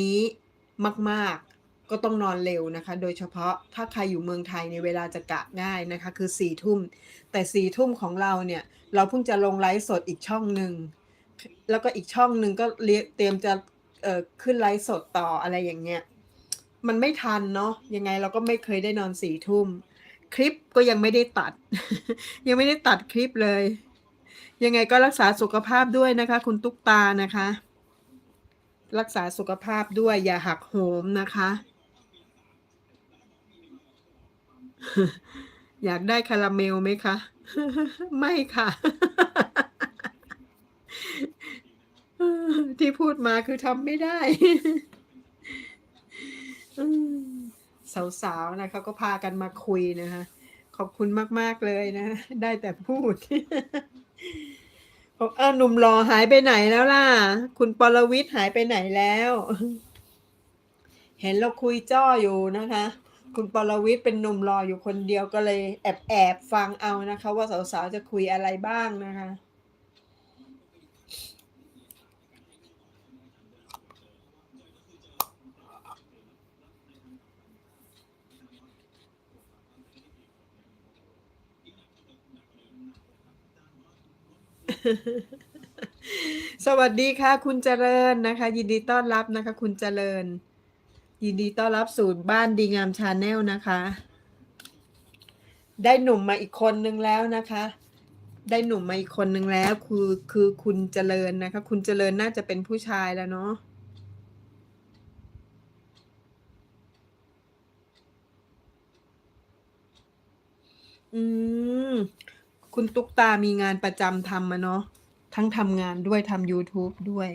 นี้มาก ๆ ก็ต้องนอนเร็วนะคะ โดยเฉพาะถ้าใครอยู่เมืองไทยในเวลาจะกะง่ายนะคะ คือ4ี่ทุ่ม แต่4ี่ทุ่มของเราเนี่ย เราเพิ่งจะลงไลฟ์สดอีกช่องหนึ่ง แล้วก็อีกช่องหนึ่งก็เตรียมจะเออขึ้นไลฟ์สดต่ออะไรอย่างเงี้ย มันไม่ทันเนาะ ยังไงเราก็ไม่เคยได้นอน4ี่ทุ่ม คลิปก็ยังไม่ได้ตัด ยังไม่ได้ตัดคลิปเลย ยังไงก็รักษาสุขภาพด้วยนะคะ คุณตุ๊กตานะคะ รักษาสุขภาพด้วยอย่าหักโหมนะคะ อยากได้คาราเมลไหมคะ ไม่ค่ะ ที่พูดมาคือทำไม่ได้สาวๆนะคะก็พากันมาคุยนะคะ ขอบคุณมาก ๆ เลยนะ ได้แต่พูด บอกเออหนุ่มหล่อหายไปไหนแล้วล่ะ คุณปรวิทย์หายไปไหนแล้ว เห็นเราคุยจ้ออยู่นะคะ คุณปรวิทย์เป็นหนุ่มหล่ออยู่คนเดียวก็เลยแอบแอบฟังเอานะคะ ว่าสาวๆจะคุยอะไรบ้างนะคะ สวัสดีค่ะ คุณเจริญนะคะ ยินดีต้อนรับนะคะ คุณเจริญ ยินดีต้อนรับสู่บ้านดีงามชาแนลนะคะ ได้หนุ่มมาอีกคนนึงแล้วนะคะ ได้หนุ่มมาอีกคนนึงแล้ว คือคือคุณเจริญนะคะ คุณเจริญน่าจะเป็นผู้ชายแล้วเนาะอืม คุณตุ๊กตามีงานประจำทำมาเนาะทั้งทำงานด้วยทำ YouTube ด้วย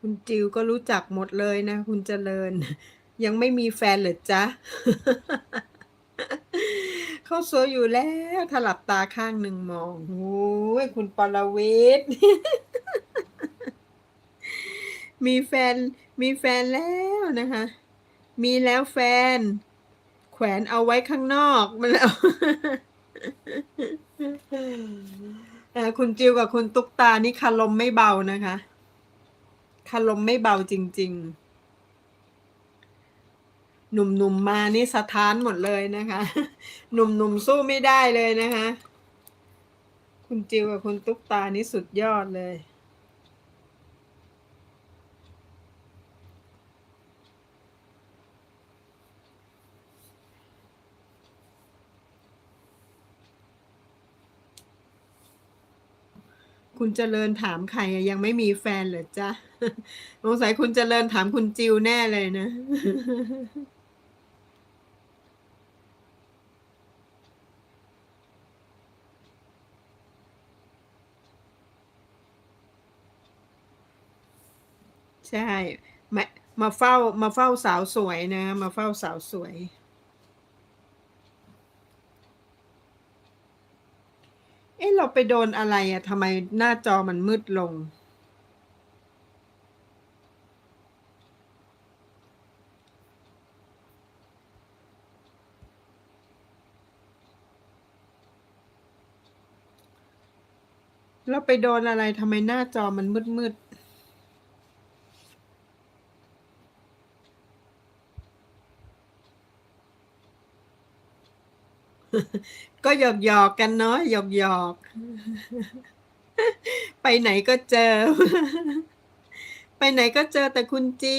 คุณจิวก็รู้จักหมดเลยนะ คุณเจริญ ยังไม่มีแฟนเหรอจ๊ะเข้าสวยอยู่แล้วถลับตาข้างหนึ่งมองโอ้ยคุณปรวิทย์มีแฟนมีแฟนแล้วนะคะ มีแล้วแฟน แขวนเอาไว้ข้างนอกมันแล้วเอ่คุณจิวกับคุณตุ๊กตานี่คารมไม่เบานะคะ คารมไม่เบาจริง ๆ หนุ่มๆมานี่สะท้านหมดเลยนะคะ หนุ่มๆสู้ไม่ได้เลยนะคะ คุณจิวกับคุณตุ๊กตานี่สุดยอดเลย คุณเจริญถามใครยังไม่มีแฟนเหรอจ๊ะสงสัยคุณเจริญถามคุณจิวแน่เลยนะ ใช่ มามาเฝ้ามาเฝ้าสาวสวยนะ มาเฝ้าสาวสวย เอ๊ะเราไปโดนอะไรอะทำไมหน้าจอมันมืดลง เราไปโดนอะไรทำไมหน้าจอมันมืดมืด ก็หยอกหยอกกันเนาะหยอกหยอกไปไหนก็เจอ ไปไหนก็เจอแต่คุณจี